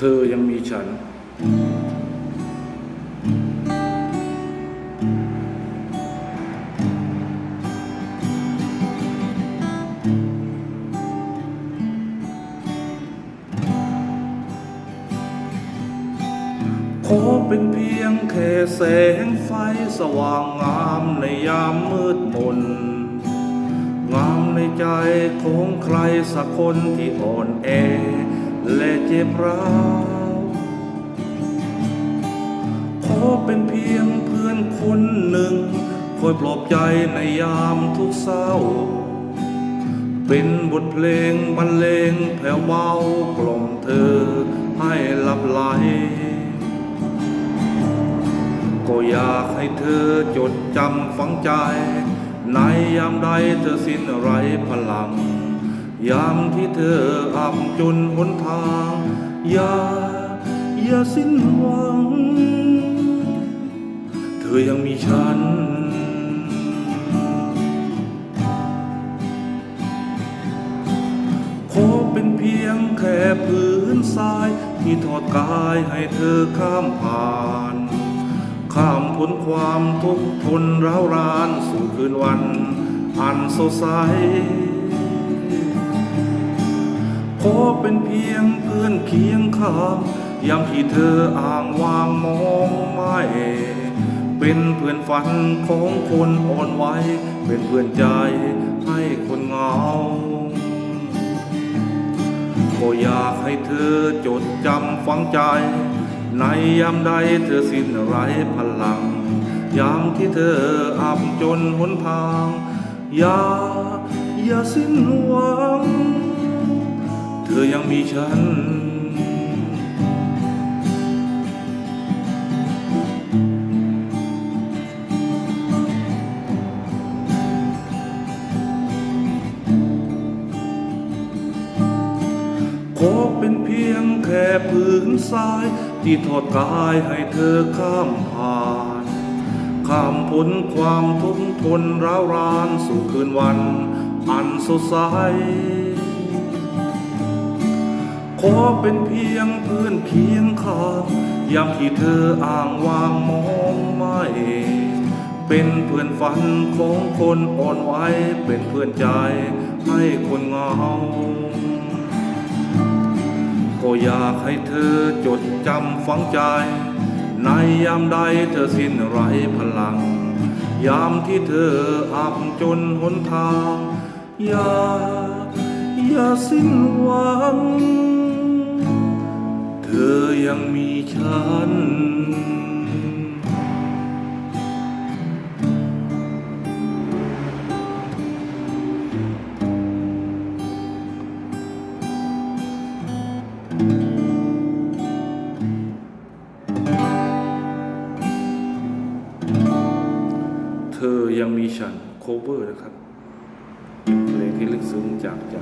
เธอยังมีฉัน ขอเป็นเพียงแค่แสงไฟสว่างงามในยามมืดมน งามในใจของใครสักคนที่อ่อนแอ และเจ็บร้าวขอเป็นเพียงเพื่อนคนหนึ่ง คอยปลอบใจในยามทุกเศร้า เป็นบทเพลงบรรเลงแผ่วเบากล่อมเธอให้หลับไหลก็อยากให้เธอจดจำฝังใจ ในยามใดเธอสิ้นไรพลัง ยามที่เธออับจนหนทาง อย่า อย่าสิ้นหวัง เธอยังมีฉัน ขอเป็นเพียงแค่พื้นทราย ที่ทอดกายให้เธอข้ามผ่าน ข้ามพ้นความทุกข์ทนร้าวรานสู่คืนวัน อันสดใส ขอเป็นเพียงเพื่อนเคียงข้างยามที่เธออ่างวางมองไม่เป็นเพื่อนฝันของคนอ่อนไหวเป็นเพื่อนใจให้คนเหงาก็อยากให้เธอจดจำฝังใจ ในยามใดเธอสิ้นไรพลัง ยามที่เธออับจนหนทาง อย่าอย่าสิ้นหวัง อยังมีฉัน ขอเป็นเพียงแค่พื้นทราย ที่ทอดกายให้เธอข้ามผ่าน ข้ามพ้นความทุกข์ทนร้าวรานสู่คืนวัน อันสดใส ขอเป็นเพียงเพื่อนเคียงข้างยามที่เธออ่างวางมองไม่เป็นเพื่อนฝันของคนอ่อนไหวเป็นเพื่อนใจให้คนเงาก็อยากให้เธอจดจำฝังใจ ในยามใดเธอสิ้นไรพลัง ยามที่เธออับจนหนทาง อย่า อย่าสิ้นหวัง เธอยังมีฉัน เธอยังมีฉันโคเวอร์นะครับเป็นเพลงที่ลึกซึ้งจากใจ